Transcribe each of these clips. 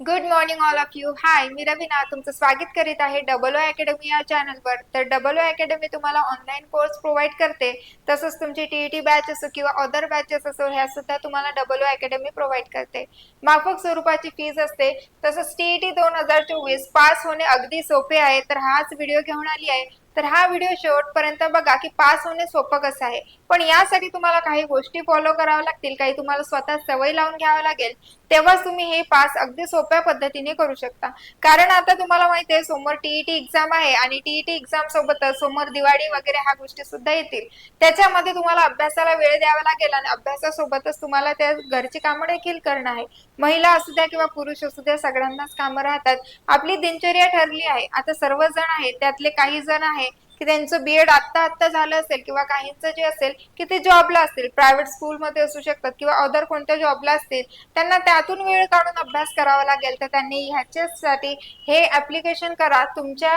Good morning all of you hi मी रवीना. तुमचं स्वागत करीत आहे डबल ओ अकॅडमी या चॅनलवर तर डबल ओ अकॅडमी तुम्हाला ऑनलाईन कोर्स प्रोव्हाइड करते. तसंच तुमची टी ई टी बॅच असो किंवा अदर बॅचेस असो ह्या सुद्धा तुम्हाला डबल ओ अकॅडमी प्रोव्हाइड करते. माफक स्वरूपाची फीज असते. तसंच टी ई टी दोन हजार चोवीस पास होणे अगदी सोपे आहे. तर हाच व्हिडिओ घेऊन आली आहे. तर हा व्हिडिओ शेवटपर्यंत बघा की पास होणे सोपं कसं आहे. पण यासाठी तुम्हाला काही गोष्टी फॉलो कराव्या लागतील काही तुम्हाला स्वतः सवय लावून घ्यावं लागेल तेव्हाच तुम्ही हे पास अगदी सोप्या पद्धतीने करू शकता. कारण आता तुम्हाला माहिती आहे समोर टीईटी एक्झाम आहे आणि टीईटी एक्झाम सोबतच समोर दिवाळी वगैरे ह्या गोष्टी सुद्धा येतील. त्याच्यामध्ये तुम्हाला अभ्यासाला वेळ द्यावा लागेल आणि अभ्यासासोबतच तुम्हाला त्या घरची कामं देखील करणं आहे. महिला असू द्या किंवा पुरुष असू द्या सगळ्यांनाच कामं राहतात. आपली दिनचर्या ठरली आहे. आता सर्वजण आहेत त्यातले काही जण आहेत. की त्यांचं बीएड आत्ता आत्ता झालं असेल किंवा काहींचं जे असेल की ते जॉबला असतील प्रायव्हेट स्कूलमध्ये असू शकतात किंवा अदर कोणत्या जॉबला असतील त्यांना त्यातून वेळ काढून अभ्यास करावा लागेल. तर त्यांनी ह्याच्यासाठी हे ऍप्लिकेशन करा. तुमच्या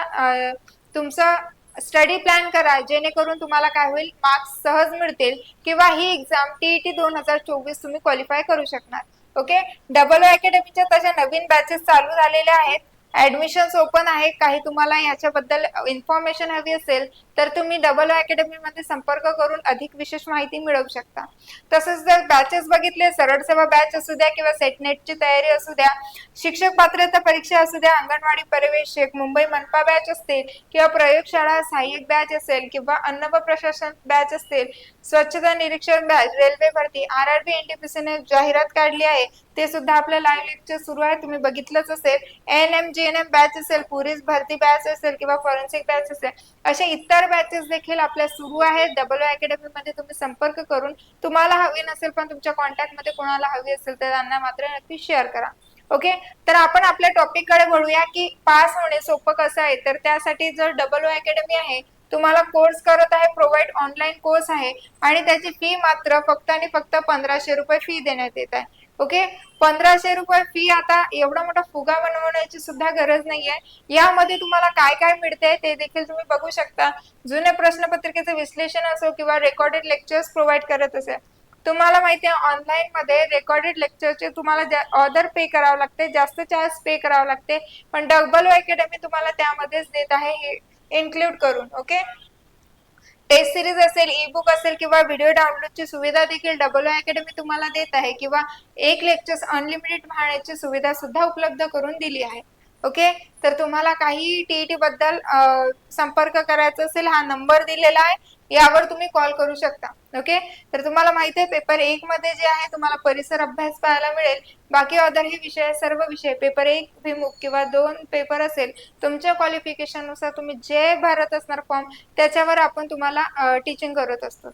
तुमचा तुमचं स्टडी प्लॅन करा. जेणेकरून तुम्हाला काय होईल मार्क्स सहज मिळतील किंवा ही एक्झाम टीईटी दोन हजार चोवीस तुम्ही क्वालिफाय करू शकणार. ओके डबल अकॅडमीच्या तशा नवीन बॅचेस चालू झालेल्या आहेत. ऍडमिशन्स ओपन आहे काही तुम्हाला याच्याबद्दल इन्फॉर्मेशन हवी असेल तर तुम्ही डबल अकॅडमी मध्ये संपर्क करून अधिक विशेष माहिती मिळवू शकता. तसंच जर बॅचेस बघितले सरळ सेवा बॅच असू द्या किंवा सेटनेटची तयारी असू द्या शिक्षक पात्रता परीक्षा असू द्या अंगणवाडी पर्यवेक्षक मुंबई मनपा बॅच असतील किंवा प्रयोगशाळा सहाय्यक बॅच असेल किंवा अन्न व प्रशासन बॅच असतील स्वच्छता निरीक्षण बॅच रेल्वे भरती आर आर बी एनटीपीसीने जाहिरात काढली आहे ते सुद्धा आपलं लाईव्ह लेक्चर सुरू आहे. तुम्ही बघितलंच असेल. N M G N M batch असेल पोलीस भरती बॅच असेल किंवा फॉरेन्सिक बॅच असेल. अशा इतर बॅचेस देखील आपल्या सुरू आहेत. डबल अकॅडमी मध्ये तुम्ही संपर्क करून तुम्हाला हवी नसेल पण तुमच्या कॉन्टॅक्टमध्ये कोणाला हवी असेल तर त्यांना मात्र नक्की शेअर करा. ओके तर आपण आपल्या टॉपिककडे वळूया की पास होणे सोपं कसं आहे? तर त्यासाठी जर डबल ओ अकॅडमी आहे तुम्हाला कोर्स करत आहे प्रोव्हाइड ऑनलाईन कोर्स आहे आणि त्याची फी मात्र फक्त आणि फक्त पंधराशे रुपये फी देण्यात येत आहे. ओके? पंधराशे रुपये फी आता एवढा मोठा फुगा बनवण्याची सुद्धा गरज नाहीये. यामध्ये तुम्हाला काय काय मिळते ते देखील तुम्ही बघू शकता. जुन्या प्रश्नपत्रिकेचं विश्लेषण असो किंवा रेकॉर्डेड लेक्चर्स प्रोव्हाइड करत असेल तुम्हाला माहिती आहे ऑनलाईन मध्ये रेकॉर्डेड लेक्चरचे तुम्हाला ऑर्डर पे करावं लागते जास्त चार्ज पे करावं लागते. पण डबल अकॅडमी तुम्हाला त्यामध्येच देत आहे हे इन्क्लूड करून. ओके? टेस्ट सिरीज असेल ई बुक असेल किंवा व्हिडिओ डाउनलोडची सुविधा देखील डबल अकॅडमी तुम्हाला देत आहे किंवा एक लेक्चर्स अनलिमिटेड पाहण्याची सुविधा सुद्धा उपलब्ध करून दिली आहे. ओके तर तुम्हाला काही टीईटी बद्दल संपर्क करायचा असेल हा नंबर दिलेला आहे. यावर तुम्ही कॉल करू शकता. ओके तर तुम्हाला माहिती आहे पेपर एक मध्ये जे आहे तुम्हाला परिसर अभ्यास पाहायला मिळेल. बाकी अदर हे विषय सर्व विषय पेपर एक विमुख किंवा दोन पेपर असेल तुमच्या क्वालिफिकेशननुसार तुम्ही जे भरत असणार फॉर्म त्याच्यावर आपण तुम्हाला टीचिंग करत असतो.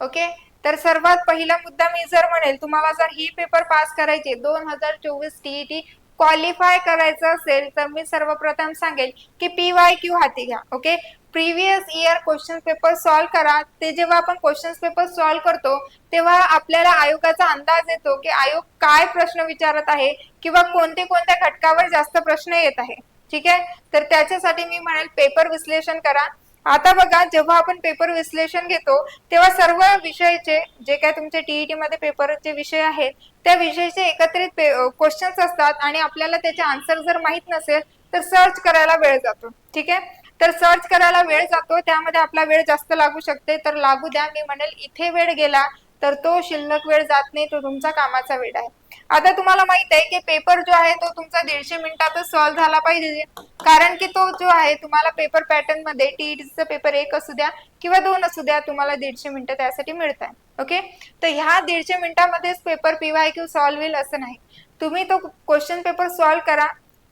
ओके तर सर्वात पहिला मुद्दा मी जर म्हणेल तुम्हाला जर ही पेपर पास करायचे दोन हजार चोवीस टीईटी क्वालिफाय करायचं असेल तर मी सर्वप्रथम सांगेल की पी वाय क्यू हाती घ्या. Okay previous year question paper solve करा. ते जेव्हा आपण क्वेश्चन पेपर सॉल्व्ह करतो तेव्हा आपल्याला आयोगाचा अंदाज येतो की आयोग काय प्रश्न विचारत आहे किंवा कोणते कोणत्या घटकावर जास्त प्रश्न येत आहे. ठीक आहे? तर त्याच्यासाठी मी म्हणेल पेपर विश्लेषण करा. आता बघा जेव्हा आपण पेपर विश्लेषण घेतो तेव्हा सर्व विषयाचे जे काय तुमचे टीईटी मध्ये पेपरचे विषय आहेत त्या विषयाचे एकत्रित क्वेश्चन्स असतात आणि आपल्याला त्याचे आन्सर जर माहीत नसेल तर सर्च करायला वेळ जातो. ठीक आहे? तर सर्च करायला वेळ जातो त्यामध्ये आपला वेळ जास्त लागू शकते. तर लागू द्या मी म्हणेल इथे वेळ गेला तर तो शिल्लक वेळ जात नाही तो तुमचा कामाचा वेळ आहे. आता तुम्हाला माहीत आहे की पेपर जो आहे तो तुमचा दीडशे मिनिटातच सॉल्व्ह झाला पाहिजे. कारण की तो जो आहे तुम्हाला पेपर पॅटर्नमध्ये टीईटीचा पेपर एक असू द्या किंवा दोन असू द्या तुम्हाला दीडशे मिनिटं त्यासाठी मिळत आहे ओके तर ह्या दीडशे मिनिटामध्येच paper P Y Q solve होईल असं नाही. तुम्ही तो क्वेश्चन पेपर सॉल्व्ह करा.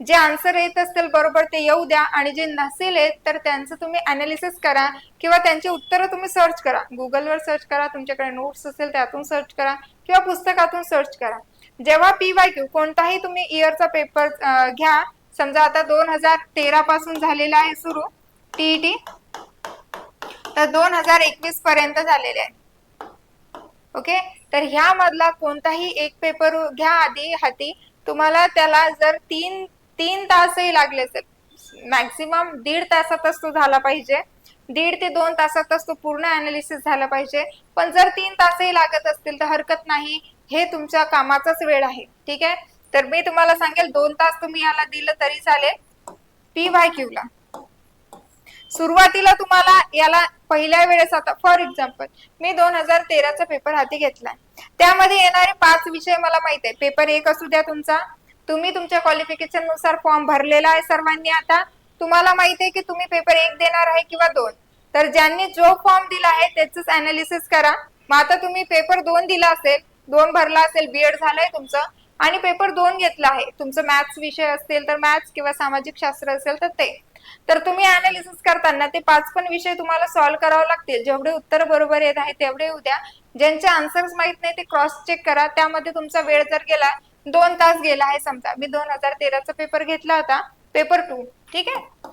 जे आन्सर येत असतील बरोबर ते येऊ द्या. आणि जे नसेल येत तर त्यांचं तुम्ही अनालिसिस करा किंवा त्यांची उत्तरं तुम्ही सर्च करा. गुगलवर सर्च करा तुमच्याकडे नोट्स असेल त्यातून सर्च करा किंवा पुस्तकातून सर्च करा. जेव्हा पी वाय क्यू कोणताही तुम्ही इयरचा पेपर घ्या. समजा आता दोन हजार तेरा पासून झालेला आहे सुरू. टीईटी तर दोन हजार एकवीस पर्यंत झालेले आहे. ओके तर ह्यामधला कोणताही एक पेपर घ्या आधी हाती. तुम्हाला त्याला जर तीन तीन तासही लागले असेल. मॅक्सिमम दीड तासातच तो झाला पाहिजे. दीड ते दोन तासातच तो पूर्ण अनालिसिस झाला पाहिजे. पण जर तीन तासही लागत असतील तर हरकत नाही. हे तुमच्या कामाचाच वेळ आहे. ठीक आहे? तर मी तुम्हाला सांगेल दोन तास तुम्ही याला दिलं तरी चालेल. पी वाय क्यू ला. सुरुवातीला तुम्हाला याला पहिल्या वेळेस आता फॉर एक्झाम्पल मी दोन हजार तेराचा पेपर हाती घेतलाय. त्यामध्ये येणारे पाच विषय मला माहीत आहे पेपर एक असू द्या तुमचा. तुम्ही तुमच्या क्वालिफिकेशननुसार फॉर्म भरलेला आहे सर्वांनी आता. तुम्हाला माहिती आहे की तुम्ही पेपर एक देणार आहे किंवा दोन. तर ज्यांनी जो फॉर्म दिला आहे त्याच अनालिसिस करा. मग आता तुम्ही पेपर दोन दिला असेल दोन भरला असेल बीएड झालंय तुमचं. आणि पेपर दोन घेतला आहे. तुमचं मॅथ्स विषय असतील तर मॅथ्स किंवा सामाजिक शास्त्र असेल तर ते. तर तुम्ही अनालिसिस करताना ते पाच पण विषय तुम्हाला सॉल्व्ह करावे लागतील. जेवढे उत्तर बरोबर येत आहे तेवढे उद्या ज्यांचे आन्सर्स माहीत नाही ते क्रॉस चेक करा. त्यामध्ये तुमचा वेळ जर गेला दोन तास गेला आहे समजा. मी दोन हजार तेराचा पेपर घेतला होता. पेपर टू ठीक आहे?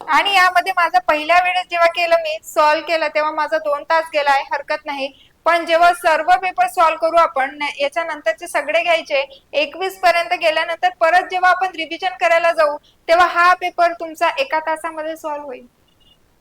आणि यामध्ये माझा पहिल्या वेळेस जेव्हा केलं मी सॉल्व्ह केलं तेव्हा माझा दोन तास गेला आहे. हरकत नाही. पण जेव्हा सर्व पेपर सॉल्व्ह करू आपण याच्यानंतरचे सगळे घ्यायचे एकवीस पर्यंत गेल्यानंतर परत जेव्हा आपण रिव्हिजन करायला जाऊ तेव्हा हा पेपर तुमचा एका तासामध्ये सॉल्व्ह होईल.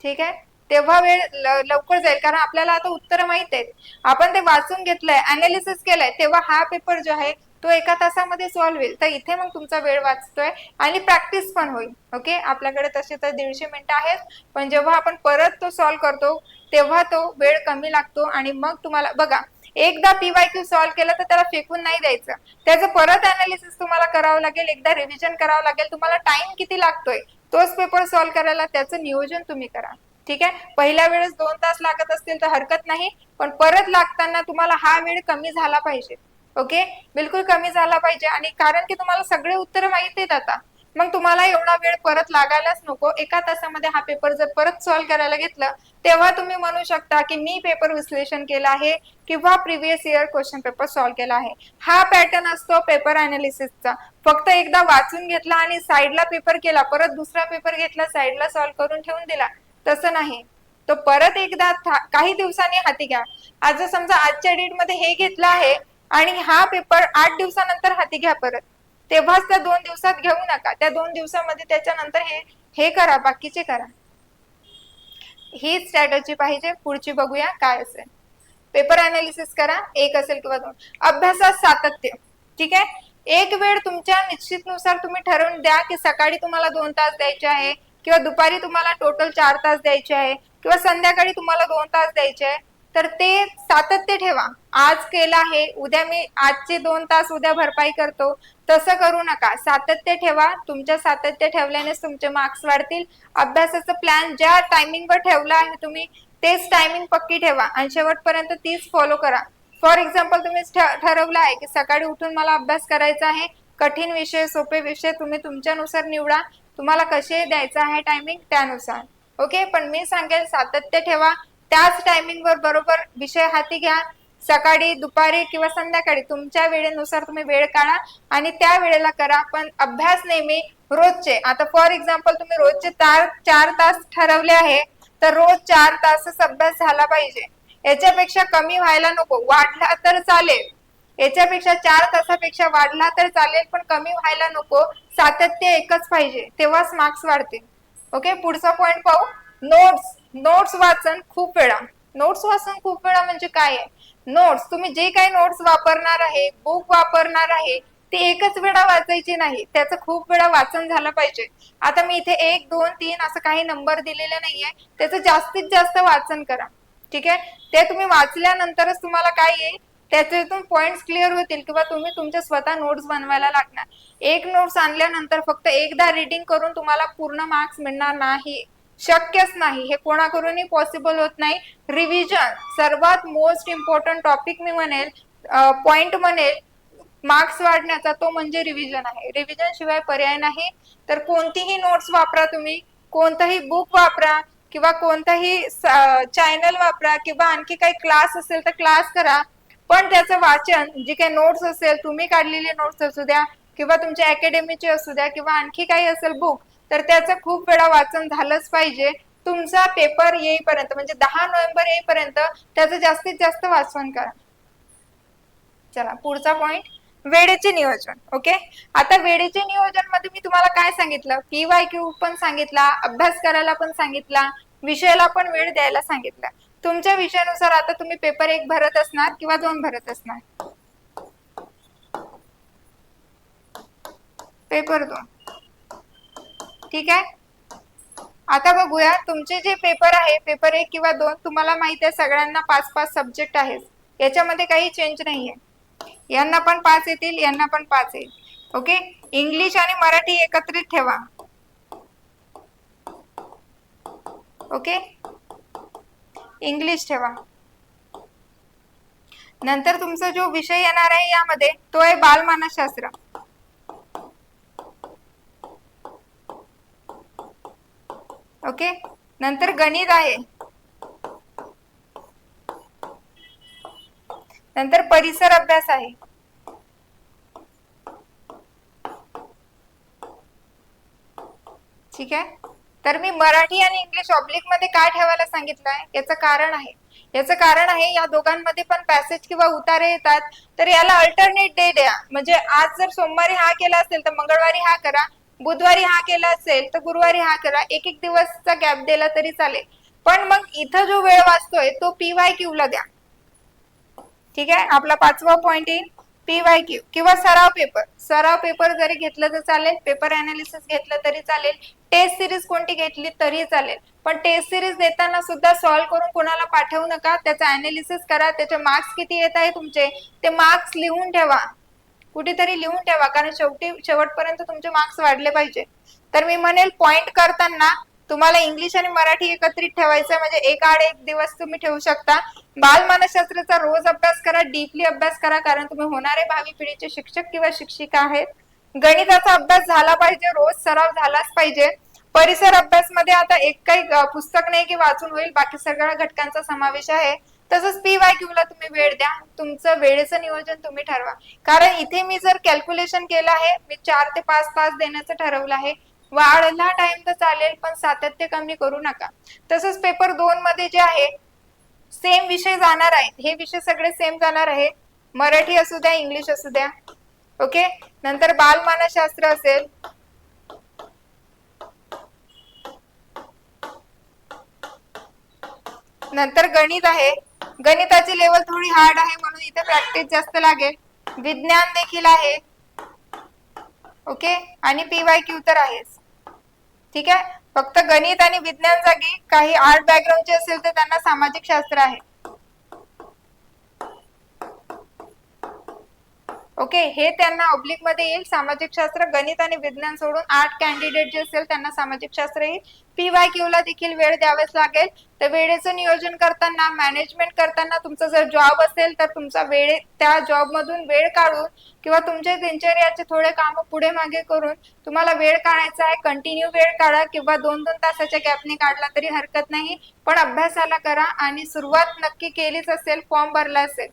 ठीक आहे? तेव्हा वेळ लवकर जाईल. कारण आपल्याला आता उत्तर माहीत आहेत. आपण ते वाचून घेतलंय अनालिसिस केलंय तेव्हा हा पेपर जो आहे तो एका तासामध्ये सॉल्व्ह होईल. तर इथे मग तुमचा वेळ वाचतोय आणि प्रॅक्टिस पण होईल. ओके आपल्याकडे तसे तर दीडशे मिनिटं आहेत. पण जेव्हा आपण परत तो सॉल्व्ह करतो तेव्हा तो वेळ कमी लागतो आणि मग तुम्हाला बघा एकदा पीवाय क्यू सॉल्व्ह केलं तर त्याला फेकून नाही द्यायचं. त्याचं परत अनालिसिस तुम्हाला करावं लागेल एकदा रिव्हिजन करावं लागेल. तुम्हाला टाइम किती लागतोय तोच पेपर सॉल्व्ह करायला त्याचं नियोजन तुम्ही करा. ठीक आहे? पहिल्या वेळेस दोन तास लागत असतील तर हरकत नाही पण परत लागताना तुम्हाला हा वेळ कमी झाला पाहिजे. ओके? बिलकुल कमी झाला पाहिजे आणि कारण की तुम्हाला सगळे उत्तर माहिती आहेत आता. मग तुम्हाला एवढा वेळ परत लागायलाच नको. एका तासामध्ये हा पेपर जर परत सॉल्व्ह करायला घेतलं तेव्हा तुम्ही म्हणू शकता की मी पेपर विश्लेषण केलं आहे किंवा previous year question paper solve केला आहे. हा पॅटर्न असतो पेपर अनालिसिसचा फक्त एकदा वाचून घेतला आणि साईडला पेपर केला परत दुसरा पेपर घेतला साईडला सॉल्व्ह करून ठेवून दिला. तसं नाही. तो परत एकदा काही दिवसांनी हाती घ्या. आज जर समजा आजच्या डेटमध्ये हे घेतलं आहे आणि हा पेपर आठ दिवसानंतर हाती घ्या परत. तेव्हाच त्या दोन दिवसात घेऊ नका. त्या दोन दिवसामध्ये त्याच्यानंतर हे हे करा बाकीचे करा. ही स्ट्रॅटजी पाहिजे. पुढची बघूया काय असेल. पेपर अनालिसिस करा. एक असेल किंवा दोन. अभ्यासात सातत्य. ठीक आहे? एक वेळ तुमच्या निश्चितनुसार तुम्ही ठरवून द्या की सकाळी तुम्हाला दोन तास द्यायचे आहे. किंवा दुपारी तुम्हाला टोटल चार तास द्यायचे आहे किंवा संध्याकाळी तुम्हाला दोन तास द्यायचे आहे तर ते सातत्य ठेवा. आज केलं आहे उद्या मी आजचे दोन तास उद्या भरपाई करतो. तसं करू नका. सातत्य ठेवा. तुमच्या सातत्य ठेवल्यानेच तुमचे मार्क्स वाढतील. अभ्यासाचं प्लॅन ज्या टायमिंगवर ठेवला आहे तुम्ही तेच टायमिंग पक्की ठेवा. आणि शेवटपर्यंत तीच फॉलो करा. फॉर एक्झाम्पल तुम्ही ठ- ठरवलं आहे की सकाळी उठून मला अभ्यास करायचा आहे. कठीण विषय सोपे विषय तुम्ही तुमच्यानुसार निवडा. तुम्हाला कसे द्यायचं आहे टायमिंग त्यानुसार. ओके पण मी सांगेल सातत्य ठेवा. त्याच टायमिंग वर बरोबर विषय हाती घ्या. सकाळी दुपारी किंवा संध्याकाळी तुमच्या वेळेनुसार तुम्ही वेळ काढा आणि त्या वेळेला करा. पण अभ्यास नेहमी रोजचे. आता फॉर एक्झाम्पल तुम्ही रोजचे चार चार तास ठरवले आहे तर रोज चार तासच अभ्यास झाला पाहिजे. याच्यापेक्षा कमी व्हायला नको. वाढला तर चालेल. याच्यापेक्षा चार तासापेक्षा वाढला तर चालेल पण कमी व्हायला नको. सातत्य एकच पाहिजे तेव्हाच मार्क्स वाढतील. ओके पुढचा पॉइंट पाहू. नोट्स नोट्स वाचन खूप वेळा. नोट्स वाचन खूप वेळा म्हणजे काय आहे? नोट्स तुम्ही जे काही नोट्स वापरणार आहे बुक वापरणार आहे ते एकच वेळा वाचायची नाही. त्याचं खूप वेळा वाचन झालं पाहिजे. आता मी इथे एक दोन तीन असं काही नंबर दिलेले नाहीये. त्याचं जास्तीत जास्त वाचन करा. ठीक आहे? ते तुम्ही वाचल्यानंतरच तुम्हाला काय येईल? त्याच्यातून पॉइंट्स क्लिअर होतील किंवा तुम्ही तुमच्या स्वतः नोट्स बनवायला लागणार. एक नोट्स आणल्यानंतर फक्त एकदा रिडिंग करून तुम्हाला पूर्ण मार्क्स मिळणार नाही. शक्यच नाही. हे कोणाकडूनही पॉसिबल होत नाही. रिव्हिजन सर्वात मोस्ट इम्पॉर्टंट टॉपिक मी म्हणेल पॉइंट म्हणेल मार्क्स वाढण्याचा तो म्हणजे रिव्हिजन आहे. रिव्हिजन शिवाय पर्याय नाही. तर कोणतीही नोट्स वापरा तुम्ही. कोणताही बुक वापरा किंवा कोणताही चॅनल वापरा किंवा आणखी काही क्लास असेल तर क्लास करा. पण त्याचं वाचन जे काही नोट्स असेल तुम्ही काढलेले नोट्स असू द्या किंवा तुमच्या अकॅडमीचे असू द्या किंवा आणखी काही असेल बुक तर त्याचं खूप वेळा वाचन झालंच पाहिजे. तुमचा पेपर येईपर्यंत म्हणजे दहा नोव्हेंबर येईपर्यंत त्याचं जास्तीत जास्त वाचन करा. चला पुढचा पॉइंट वेळेचे नियोजन ओके आता वेळेचे नियोजनमध्ये मी तुम्हाला काय सांगितलं? पी वाय क्यू पण सांगितला अभ्यास करायला पण सांगितला विषयाला पण वेळ द्यायला सांगितला. तुमच्या विषयानुसार आता तुम्ही पेपर एक भरत असणार किंवा दोन भरत असणार? पेपर दोन. ठीक आहे? आता बघूया तुमचे जे पेपर आहे पेपर एक किंवा दोन तुम्हाला माहीत आहे सगळ्यांना पाच पाच सब्जेक्ट आहेत. याच्यामध्ये काही चेंज नाहीये. यांना पण पाच येतील यांना पण पाच येईल. ओके? इंग्लिश आणि मराठी एकत्रित ठेवा. ओके? इंग्लिश ठेवा. नंतर तुमचा जो विषय येणार आहे यामध्ये तो आहे बालमानसशास्त्र. ओके नंतर गणित आहे. नंतर परिसर अभ्यास आहे. ठीक आहे? तर मी मराठी आणि इंग्लिश ऑब्लिकमध्ये काय ठेवायला सांगितलंय? याचं कारण आहे. याचं कारण आहे या दोघांमध्ये पण पॅसेज किंवा उतारे येतात. तर याला अल्टरनेट डे द्या. म्हणजे आज जर सोमवारी हा केला असेल तर मंगळवारी हा करा. बुधवारी हा केला असेल तर गुरुवारी हा करा. एक एक दिवसचा गॅप दिला तरी चालेल. पण मग इथं जो वेळ वाचतोय तो पी वाय क्यू ला द्या. ठीक आहे? आपला पाचवा पॉइंट येईल. पी वाय क्यू किंवा सराव पेपर सराव पेपर जरी घेतलं तर चालेल. पेपर अनालिसिस घेतलं तरी चालेल. टेस्ट सिरीज कोणती घेतली तरी चालेल. पण टेस्ट सिरीज देताना सुद्धा सॉल्व्ह करून कोणाला पाठवू नका. त्याचं अनालिसिस करा. त्याचे मार्क्स किती येत आहे तुमचे? ते मार्क्स लिहून ठेवा. कुठेतरी लिहून ठेवा. कारण शेवटी शेवटपर्यंत तुमचे मार्क्स वाढले पाहिजे. तर मी म्हणेल पॉइंट करताना तुम्हाला इंग्लिश आणि मराठी एकत्रित ठेवायचं म्हणजे एक आड एक दिवस तुम्ही ठेवू शकता. बालमानसशास्त्राचा रोज अभ्यास करा डीपली अभ्यास करा कारण तुम्ही होणारे भावी पिढीचे शिक्षक किंवा शिक्षिका आहेत. गणिताचा अभ्यास झाला पाहिजे रोज सराव झालाच पाहिजे. परिसर अभ्यास मध्ये आता एक काही पुस्तक नाही की वाचून होईल बाकी सगळ्या घटकांचा समावेश आहे. तसंच पी वाय क्यू ला तुम्ही वेळ द्या तुमचं वेळेचं नियोजन तुम्ही ठरवा. कारण इथे मी जर कॅल्क्युलेशन केलं आहे मी चार ते पाच तास देण्याचं ठरवलं आहे वाढला टाइम तर चालेल पण सातत्य कमी करू नका. तसंच पेपर दोन मध्ये जे आहे सेम विषय जाणार आहेत हे विषय सगळे सेम जाणार आहे. मराठी असू द्या इंग्लिश असू द्या. ओके नंतर बालमानसशास्त्र असेल. नंतर गणित आहे. गणिताची लेवल थोडी हार्ड आहे म्हणून इथे प्रॅक्टिस जास्त लागेल. विज्ञान देखील आहे. ओके आणि पीवाय क्यू तर आहेच. ठीक आहे? फक्त गणित आणि विज्ञान जागी काही आर्ट बॅकग्राऊंडचे असेल तर त्यांना सामाजिक शास्त्र आहे. ओके हे त्यांना ऑब्लिकमध्ये येईल. सामाजिक शास्त्र गणित आणि विज्ञान सोडून आठ कॅन्डिडेट जे असेल त्यांना सामाजिक शास्त्र येईल. पी वाय क्यू ला देखील वेळ द्यावाच लागेल. तर वेळेचं नियोजन करताना मॅनेजमेंट करताना तुमचा जर जॉब असेल तर तुमचा वेळ त्या जॉब मधून वेळ काढून किंवा तुमचे दिनचर्याचे थोडे काम पुढे मागे करून तुम्हाला वेळ काढायचा आहे कंटिन्यू वेळ काढा किंवा दोन दोन तासाच्या गॅपने काढला तरी हरकत नाही. पण अभ्यासाला करा आणि सुरुवात नक्की केलीच असेल फॉर्म भरला असेल.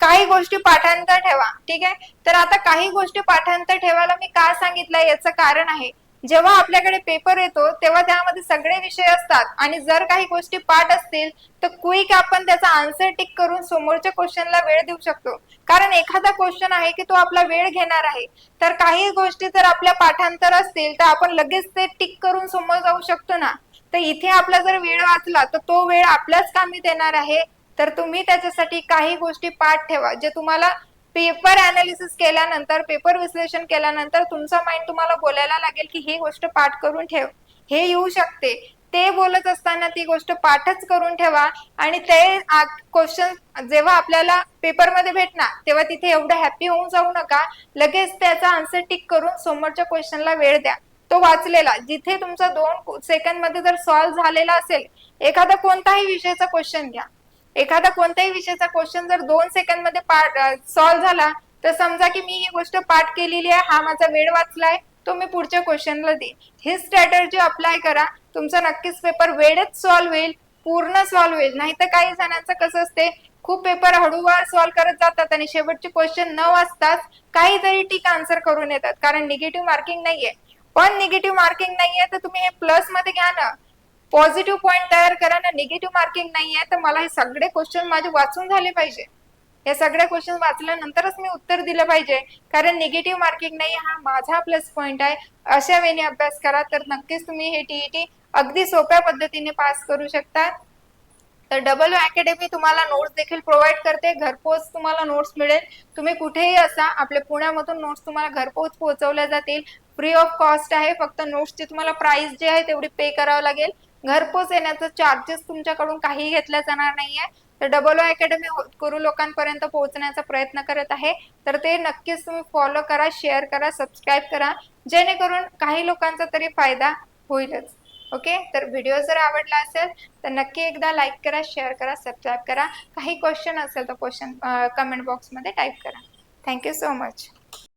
काही गोष्टी पाठांतर ठेवा ठीक आहे? तर आता काही गोष्टी पाठांतर ठेवायला मी का सांगितलं याचं कारण आहे. जेव्हा आपल्याकडे पेपर येतो तेव्हा त्यामध्ये सगळे विषय असतात. आणि जर काही गोष्टी पाठ असतील तर क्विक आपण त्याचा आन्सर टिक करून समोरच्या क्वेश्चनला वेळ देऊ शकतो. कारण एखादा क्वेश्चन आहे की तो आपला वेळ घेणार आहे. तर काही गोष्टी जर आपल्या पाठांतर असतील तर आपण लगेच ते टिक करून समोर जाऊ शकतो ना. तर इथे आपला जर वेळ वाचला तर तो वेळ आपल्याच कामी देणार आहे. तर तुम्ही त्याच्यासाठी काही गोष्टी पाठ ठेवा जे तुम्हाला पेपर अनालिसिस केल्यानंतर पेपर विश्लेषण केल्यानंतर तुमचा माइंड तुम्हाला बोलायला लागेल की ही गोष्ट पाठ करून ठेव. हे येऊ शकते. ते बोलत असताना ती गोष्ट पाठच करून ठेवा आणि ते क्वेश्चन जेव्हा आपल्याला पेपरमध्ये भेटणार तेव्हा तिथे एवढं हॅपी होऊन जाऊ नका. लगेच त्याचा आन्सर टिक करून समोरच्या क्वेश्चनला वेळ द्या. तो वाचलेला. जिथे तुमचा दोन सेकंडमध्ये जर सॉल्व्ह झालेला असेल एखादा कोणताही विषयाचा क्वेश्चन घ्या. एखादा कोणत्याही विषयाचा क्वेश्चन जर दोन सेकंडमध्ये पाठ सॉल्व्ह झाला तर समजा की मी ही गोष्ट पाठ केलेली आहे हा माझा वेळ वाचलाय तो मी पुढच्या क्वेश्चनला देईन. ही स्ट्रॅटर्जी अप्लाय करा. तुमचा नक्कीच पेपर वेळेत सॉल्व्ह होईल पूर्ण सॉल्व्ह होईल. नाही तर काही जणांचं कसं असते खूप पेपर हळूवार सॉल्व्ह करत जातात आणि शेवटचे क्वेश्चन न वाचताच काहीतरी टीक आन्सर करून येतात. कारण निगेटिव्ह मार्किंग नाहीये. पण निगेटिव्ह मार्किंग नाहीये तर तुम्ही हे प्लसमध्ये घ्या ना. पॉझिटिव्ह पॉईंट तयार करा ना निगेटिव्ह मार्किंग नाहीये तर मला हे सगळे क्वेश्चन माझे वाचून झाले पाहिजे. या सगळ्या क्वेश्चन वाचल्यानंतरच मी उत्तर दिलं पाहिजे. कारण निगेटिव्ह मार्किंग नाही हा माझा प्लस पॉईंट आहे. अशा वेळी अभ्यास करा तर नक्कीच तुम्ही हे टीईटी अगदी सोप्या पद्धतीने पास करू शकता. तर डबल अकॅडमी तुम्हाला नोट्स देखील प्रोव्हाइड करते. घरपोच तुम्हाला नोट्स मिळेल. तुम्ही कुठेही असा आपल्या पुण्यामधून नोट्स तुम्हाला घरपोच पोहोचवल्या जातील. फ्री ऑफ कॉस्ट आहे फक्त नोट्सची तुम्हाला प्राइस जी आहे तेवढी पे करावं लागेल. घरपोच येण्याचं चार्जेस तुमच्याकडून काही घेतल्या जाणार नाहीये. तर डबल ओ अकॅडमी करू लोकांपर्यंत पोहोचण्याचा प्रयत्न करत आहे. तर ते नक्कीच तुम्ही फॉलो करा शेअर करा सबस्क्राईब करा. जेणेकरून काही लोकांचा तरी फायदा होईलच. ओके तर व्हिडिओ जर आवडला असेल तर नक्की एकदा लाईक करा शेअर करा सबस्क्राईब करा. काही क्वेश्चन असेल तर क्वेश्चन कमेंट बॉक्समध्ये टाईप करा. Thank you so much